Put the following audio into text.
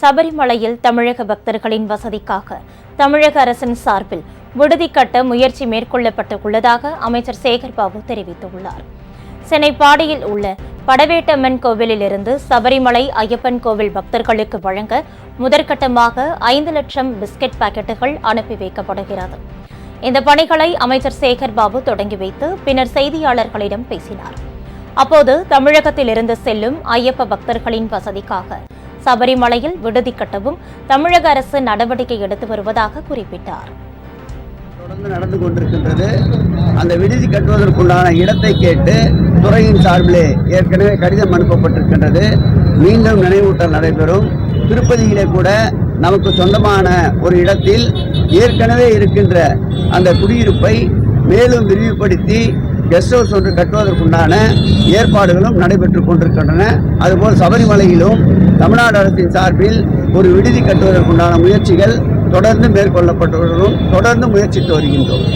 சபரிமலையில் தமிழக பக்தர்களின் வசதிக்காக தமிழக அரசின் சார்பில் விடுதி கட்ட முயற்சி மேற்கொள்ளப்பட்டுள்ளதாக அமைச்சர் சேகர் பாபு தெரிவித்துள்ளார். சென்னை பாடியில் உள்ள படவேட்டம்மன் கோவிலிலிருந்து சபரிமலை ஐயப்பன் கோவில் பக்தர்களுக்கு வழங்க முதற்கட்டமாக ஐந்து லட்சம் பிஸ்கட் பாக்கெட்டுகள் அனுப்பி வைக்கப்படுகிறது. இந்த பணிகளை அமைச்சர் சேகர் பாபு தொடங்கி வைத்து பின்னர் செய்தியாளர்களிடம் பேசினார். அப்போது தமிழகத்திலிருந்து செல்லும் ஐயப்ப பக்தர்களின் வசதிக்காக சபரிமலையில் விடுதி கட்டவும் தமிழக அரசு நடவடிக்கை எடுத்து வருவதாக குறிப்பிட்டார். தொடர்ந்து நடந்து கொண்டிருக்கின்றது. அந்த விடுதி கட்டுவதற்குண்டான இடத்தை கேட்டு துறையின் சார்பிலே ஏற்கனவே கடிதம் அனுப்பப்பட்டிருக்கின்றது. மீண்டும் நினைவூட்டல் நடைபெறும். திருப்பதியிலே கூட நமக்கு சொந்தமான ஒரு இடத்தில் ஏற்கனவே இருக்கின்ற அந்த குடியிருப்பை மேலும் விரிவுபடுத்தி கெஸ்ட் ஹவுஸ் ஒன்று கட்டுவதற்குண்டான ஏற்பாடுகளும் நடைபெற்று கொண்டிருக்கின்றன. அதுபோல் சபரிமலையிலும் தமிழ்நாடு அரசின் சார்பில் ஒரு விடுதி கட்டுவதற்குண்டான முயற்சிகள் தொடர்ந்து மேற்கொள்ளப்பட்டு தொடர்ந்து முயற்சித்து வருகின்றோம்.